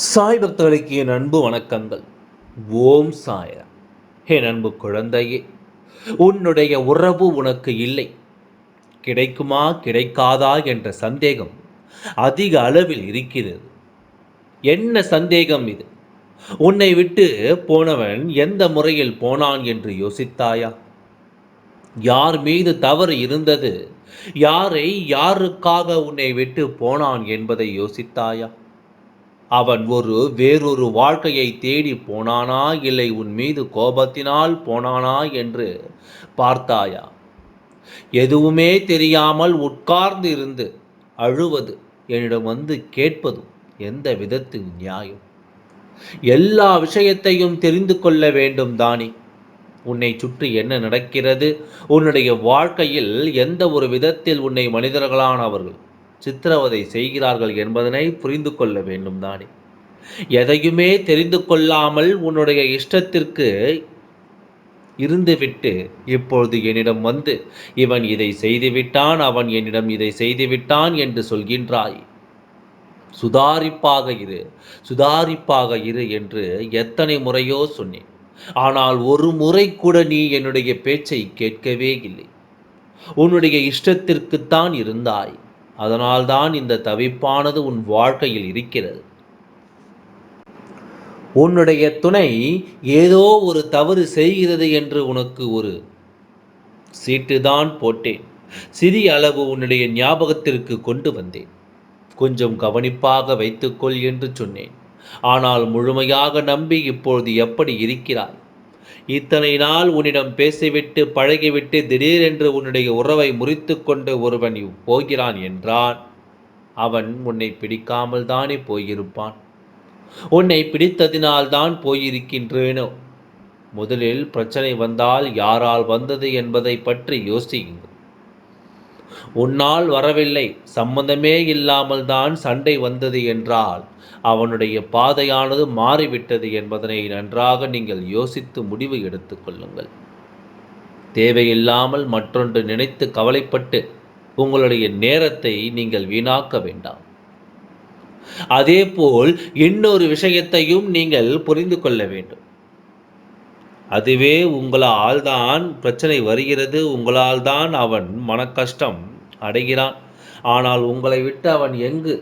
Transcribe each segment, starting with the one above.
சாய் பக்தர்களுக்கு என் அன்பு வணக்கங்கள். ஓம் சாய. என் அன்பு குழந்தையே உன்னுடைய உறவு உனக்கு இல்லை. கிடைக்குமா கிடைக்காதா என்ற சந்தேகம் அதிக அளவில் இருக்கிறது. என்ன சந்தேகம் இது? உன்னை விட்டு போனவன் எந்த முறையில் போனான் என்று யோசித்தாயா? யார் மீது தவறு இருந்தது? யாரை யாருக்காக உன்னை விட்டு போனான் என்பதை யோசித்தாயா? அவன் ஒரு வேறொரு வாழ்க்கையை தேடி போனானா இல்லை உன் மீது கோபத்தினால் போனானா என்று பார்த்தாயா? எதுவுமே தெரியாமல் உட்கார்ந்து இருந்து அழுவது என்னிடம் வந்து கேட்பதும் எந்த விதத்தில் நியாயம்? எல்லா விஷயத்தையும் தெரிந்து கொள்ள வேண்டும் தானே. உன்னை சுற்றி என்ன நடக்கிறது? உன்னுடைய வாழ்க்கையில் எந்த ஒரு விதத்தில் உன்னை மனிதர்களானவர்கள் சித்திரவதை செய்கிறார்கள் என்பதனை புரிந்து கொள்ள வேண்டும் தானே. எதையுமே தெரிந்து கொள்ளாமல் உன்னுடைய இஷ்டத்திற்கு இருந்துவிட்டு இப்பொழுது என்னிடம் வந்து இவன் இதை செய்துவிட்டான் அவன் என்னிடம் இதை செய்துவிட்டான் என்று சொல்கின்றாய். சுதாரிப்பாக இரு சுதாரிப்பாக இரு என்று எத்தனை முறையோ சொன்னேன். ஆனால் ஒரு முறை கூட நீ என்னுடைய பேச்சை கேட்கவே இல்லை. உன்னுடைய இஷ்டத்திற்குத்தான் இருந்தாய். அதனால்தான் இந்த தவிப்பானது உன் வாழ்க்கையில் இருக்கிறது. உன்னுடைய துணை ஏதோ ஒரு தவறு செய்கிறது என்று உனக்கு ஒரு சீட்டுதான் போட்டேன். சிறிய அளவு உன்னுடைய ஞாபகத்திற்கு கொண்டு வந்தேன். கொஞ்சம் கவனிப்பாக வைத்துக்கொள் என்று சொன்னேன். ஆனால் முழுமையாக நம்பி இப்பொழுது எப்படி இருக்கிறாய்? இத்தனை நாள் உன்னிடம் பேசிவிட்டு பழகிவிட்டு திடீரென்று உன்னுடைய உறவை முறித்து கொண்டு ஒருவன் போகிறான் என்றான். அவன் உன்னை பிடிக்காமல் தானே போயிருப்பான். உன்னை பிடித்ததினால்தான் போயிருக்கின்றேனோ? முதலில் பிரச்சனை வந்தால் யாரால் வந்தது என்பதை பற்றி யோசியுங்கள். உன்னால் வரவில்லை சம்பந்தமே இல்லாமல் தான் சண்டை வந்தது என்றால் அவனுடைய பாதையானது மாறிவிட்டது என்பதனை நன்றாக நீங்கள் யோசித்து முடிவு எடுத்துக்கொள்ளுங்கள் தேவையில்லாமல் மற்றொன்று நினைத்து கவலைப்பட்டு உங்களுடைய நேரத்தை நீங்கள் வீணாக்க வேண்டாம். அதேபோல் இன்னொரு விஷயத்தையும் நீங்கள் புரிந்து கொள்ள வேண்டும். அதுவே உங்களால் தான் பிரச்சனை வருகிறது உங்களால் தான் அவன் மன கஷ்டம் அடைகிறான். ஆனால் உங்களை விட்டு அவன் எங்கு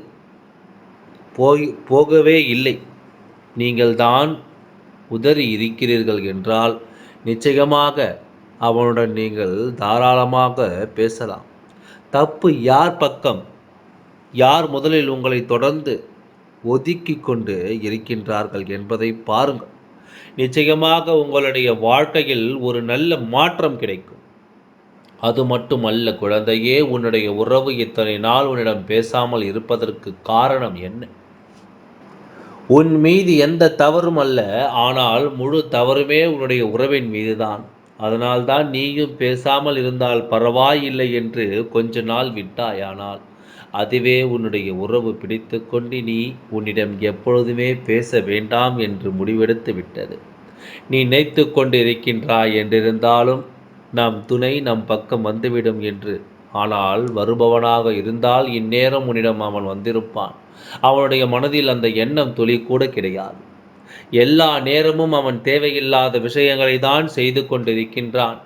போய் போகவே இல்லை. நீங்கள் தான் உதறி இருக்கிறீர்கள் என்றால் நிச்சயமாக அவனுடன் நீங்கள் தாராளமாக பேசலாம். தப்பு யார் பக்கம்? யார் முதலில் உங்களை தொடர்ந்து ஒதுக்கி கொண்டு இருக்கின்றார்கள் என்பதை பாருங்கள். நிச்சயமாக உங்களுடைய வாழ்க்கையில் ஒரு நல்ல மாற்றம் கிடைக்கும். அது மட்டுமல்ல குழந்தையே உன்னுடைய உறவு இத்தனை நாள் உன்னிடம் பேசாமல் இருப்பதற்கு காரணம் என்ன? உன் மீது எந்த தவறும் அல்ல ஆனால் முழு தவறுமே உன்னுடைய உறவின் மீதுதான். அதனால்தான் நீயும் பேசாமல் இருந்தால் பரவாயில்லை என்று கொஞ்ச நாள் விட்டாயானால் அதுவே உன்னுடைய உறவு பிடித்து கொண்டு நீ உன்னிடம் எப்பொழுதுமே பேச வேண்டாம் என்று முடிவெடுத்து விட்டது. நீ நினைத்து கொண்டு இருக்கின்றாய் என்றிருந்தாலும் நம் துணை நம் பக்கம் வந்துவிடும் என்று. ஆனால் வருபவனாக இருந்தால் இந்நேரம் உன்னிடம் அவன் வந்திருப்பான். அவனுடைய மனதில் அந்த எண்ணம் துளி கூட கிடையாது. எல்லா நேரமும் அவன் தேவையில்லாத விஷயங்களை தான் செய்து கொண்டிருக்கின்றான்.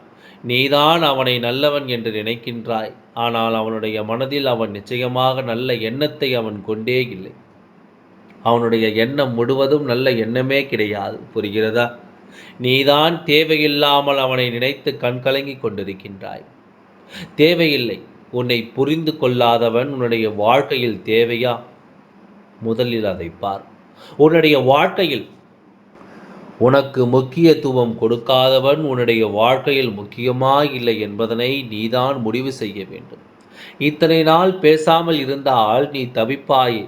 நீதான் அவனை நல்லவன் என்று நினைக்கின்றாய். ஆனால் அவனுடைய மனதில் அவன் நிச்சயமாக நல்ல எண்ணத்தை அவன் கொண்டே இல்லை. அவனுடைய எண்ணம் முழுவதும் நல்ல எண்ணமே கிடையாது. புரிகிறதா? நீதான் தேவையில்லாமல் அவனை நினைத்து கண்கலங்கி கொண்டிருக்கின்றாய். தேவையில்லை. உன்னை புரிந்து கொள்ளாதவன் உன்னுடைய வாழ்க்கையில் தேவையா? முதலில் அதை பார். உன்னுடைய வாழ்க்கையில் உனக்கு முக்கியத்துவம் கொடுக்காதவன் உன்னுடைய வாழ்க்கையில் முக்கியமா இல்லை என்பதனை நீதான் முடிவு செய்ய வேண்டும். இத்தனை நாள் பேசாமல் இருந்தால் நீ தவிப்பாயே.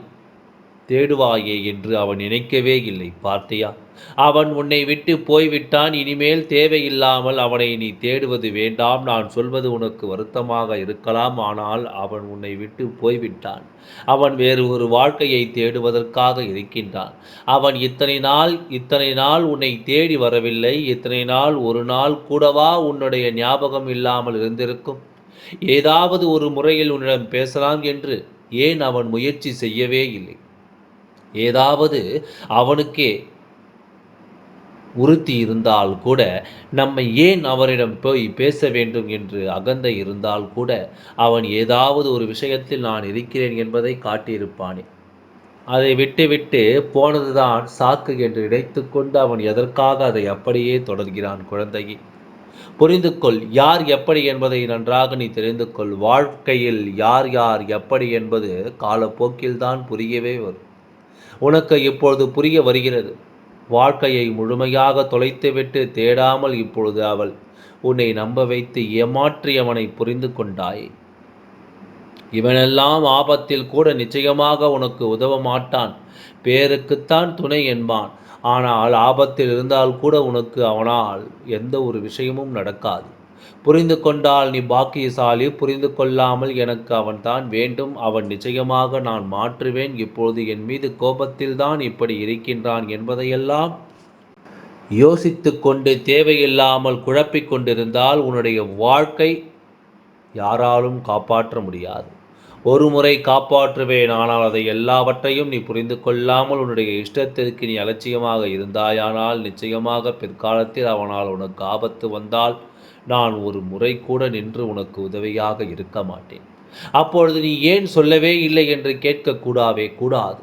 தேடுவாயே என்று அவன் நினைக்கவே இல்லை. பார்த்தியா அவன் உன்னை விட்டு போய்விட்டான் இனிமேல் தேவையில்லாமல் அவனை நீ தேடுவது வேண்டாம். நான் சொல்வது உனக்கு வருத்தமாக இருக்கலாம் ஆனால் அவன் உன்னை விட்டு போய்விட்டான். அவன் வேறு ஒரு வாழ்க்கையை தேடுவதற்காக இருக்கின்றான். அவன் இத்தனை நாள் இத்தனை நாள் உன்னை தேடி வரவில்லை. இத்தனை நாள் ஒரு நாள் கூடவா உன்னுடைய ஞாபகம் இல்லாமல் இருந்திருக்கும்? ஏதாவது ஒரு முறையில் உன்னிடம் பேசலாம் என்று ஏன் அவன் முயற்சி செய்யவே இல்லை? ஏதாவது அவனுக்கே உறுத்தி இருந்தால் கூட நம்ம ஏன் அவரிடம் போய் பேச வேண்டும் என்று அகந்தை இருந்தால் கூட அவன் ஏதாவது ஒரு விஷயத்தில் நான் இருக்கிறேன் என்பதை காட்டியிருப்பானே. அதை விட்டுவிட்டு போனதுதான் சாக்கு என்று நினைத்துக்கொண்டு அவன் எதற்காக அதை அப்படியே தொடர்கிறான் குழந்தையை. புரிந்து கொள் யார் எப்படி என்பதை நன்றாக நீ தெரிந்து கொள். வாழ்க்கையில் யார் யார் எப்படி என்பது காலப்போக்கில்தான் புரியவே வரும். உனக்கு இப்பொழுது புரிய வருகிறது. வாழ்க்கையை முழுமையாக தொலைத்துவிட்டு தேடாமல் இப்பொழுது அவள் உன்னை நம்ப வைத்து ஏமாற்றியவனை புரிந்து கொண்டாய். இவனெல்லாம் ஆபத்தில் கூட நிச்சயமாக உனக்கு உதவ மாட்டான். பேருக்குத்தான் துணை என்பான். ஆனால் ஆபத்தில் இருந்தால் கூட உனக்கு அவனால் எந்த ஒரு விஷயமும் நடக்காது. புரிந்து கொண்டால் நீ பாக்கியசாலி புரிந்து கொள்ளாமல் எனக்கு அவன்தான் வேண்டும். அவன் நிச்சயமாக நான் மாற்றுவேன். இப்பொழுது என் மீது கோபத்தில்தான் இப்படி இருக்கின்றான் என்பதையெல்லாம் யோசித்து கொண்டு தேவையில்லாமல் குழப்பிக் கொண்டிருந்தால் உன்னுடைய வாழ்க்கை யாராலும் காப்பாற்ற முடியாது. ஒரு முறை காப்பாற்றுவேன் ஆனால் அதை எல்லாவற்றையும் நீ புரிந்து கொள்ளாமல் உன்னுடைய இஷ்டத்திற்கு நீ அலட்சியமாக இருந்தாயானால் நிச்சயமாக பிற்காலத்தில் அவனால் உனக்கு ஆபத்து வந்தால் நான் ஒரு முறை கூட நின்று உனக்கு உதவியாக இருக்க மாட்டேன். அப்பொழுது நீ ஏன் சொல்லவே இல்லை என்று கேட்கக்கூடாவே கூடாது.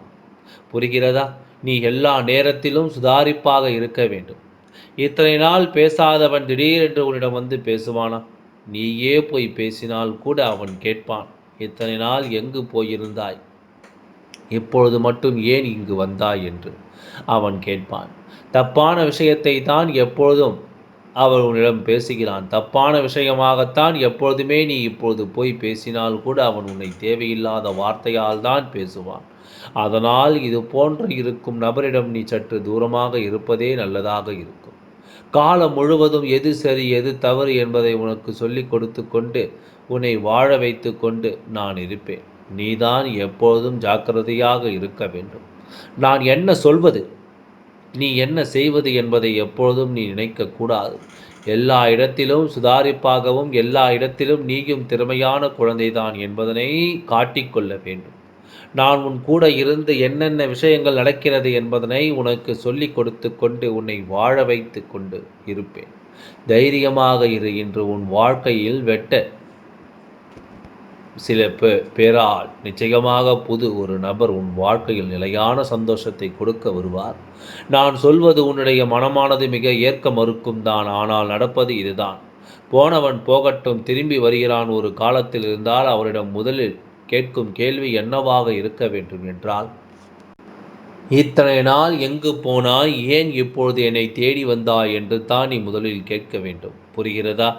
புரிகிறதா? நீ எல்லா நேரத்திலும் சுதாரிப்பாக இருக்க வேண்டும். இத்தனை நாள் பேசாதவன் திடீரென்று உன்னிடம் வந்து பேசுவானா? நீயே போய் பேசினால் கூட அவன் கேட்பான். இத்தனை நாள் எங்கு போயிருந்தாய்? இப்பொழுது மட்டும் ஏன் இங்கு வந்தாய்? என்று அவன் கேட்பான். தப்பான விஷயத்தை தான் எப்பொழுதும் அவர் உன்னிடம் பேசுகிறான். தப்பான விஷயமாகத்தான் எப்பொழுதுமே நீ இப்பொழுது போய் பேசினால் கூட அவன் உன்னை தேவையில்லாத வார்த்தையால் தான் பேசுவான். அதனால் இது போன்று இருக்கும் நபரிடம் நீ சற்று தூரமாக இருப்பதே நல்லதாக இருக்கும். காலம் முழுவதும் எது சரி எது தவறு என்பதை உனக்கு சொல்லிக் கொடுத்து கொண்டு உன்னை வாழ வைத்து கொண்டு நான் இருப்பேன். நீதான் எப்பொழுதும் ஜாக்கிரதையாக இருக்க வேண்டும். நான் என்ன சொல்வது? நீ என்ன செய்வது என்பதை எப்பொழுதும் நீ நினைக்கக்கூடாது எல்லா இடத்திலும் சுதாரிப்பாகவும் எல்லா இடத்திலும் நீயும் திறமையான குழந்தைதான் என்பதனை காட்டிக்கொள்ள வேண்டும். நான் உன் கூட இருந்து என்னென்ன விஷயங்கள் நடக்கிறது என்பதனை உனக்கு சொல்லிக் கொடுத்து கொண்டு உன்னை வாழ வைத்து கொண்டு இருப்பேன். தைரியமாக இரு இன்று உன் வாழ்க்கையில் வெட்ட. சில பே பேரால் நிச்சயமாக புது ஒரு நபர் உன் வாழ்க்கையில் நிலையான சந்தோஷத்தை கொடுக்க வருவார். நான் சொல்வது உன்னுடைய மனமானது மிக ஏற்க மறுக்கும் தான் ஆனால் நடப்பது இதுதான். போனவன் போகட்டும் திரும்பி வருகிறான். ஒரு காலத்தில் இருந்தால் அவரிடம் முதலில் கேட்கும் கேள்வி என்னவாக இருக்க வேண்டும் என்றால் இத்தனை நாள் எங்கு போனாய் ஏன் இப்பொழுது என்னை தேடி வந்தாய் என்று தான் நீ முதலில் கேட்க வேண்டும். புரிகிறதா?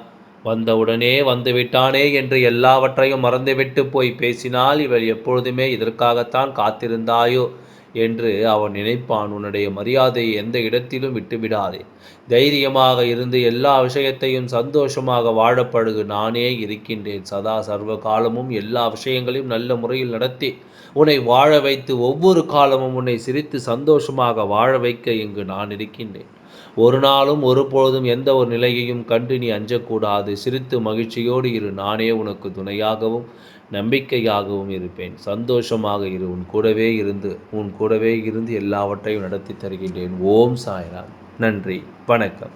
வந்தவுடனே வந்துவிட்டானே என்று எல்லாவற்றையும் மறந்துவிட்டு போய் பேசினால் இவள் எப்பொழுதுமே இதற்காகத்தான் காத்திருந்தாயோ? என்று அவன் நினைப்பான். உன்னுடைய மரியாதையை எந்த இடத்திலும் விட்டுவிடாதே. தைரியமாக இருந்து எல்லா விஷயத்தையும் சந்தோஷமாக வாழப்படுகு நானே இருக்கின்றேன். சதா சர்வ காலமும் எல்லா விஷயங்களையும் நல்ல முறையில் நடத்தி உன்னை வாழ வைத்து ஒவ்வொரு காலமும் உன்னை சிரித்து சந்தோஷமாக வாழ வைக்க இங்கு நான் இருக்கின்றேன். ஒரு நாளும் ஒரு பொழுதும் எந்த ஒரு நிலையையும் கண்டு நீ அஞ்சக்கூடாது. சிரித்து மகிழ்ச்சியோடு இரு. நானே உனக்கு துணையாகவும் நம்பிக்கையாகவும் இருப்பேன். சந்தோஷமாக இரு. உன் கூடவே இருந்து உன் கூடவே இருந்து எல்லாவற்றையும் நடத்தி தருகின்றேன். ஓம் சாய்ராம். நன்றி. வணக்கம்.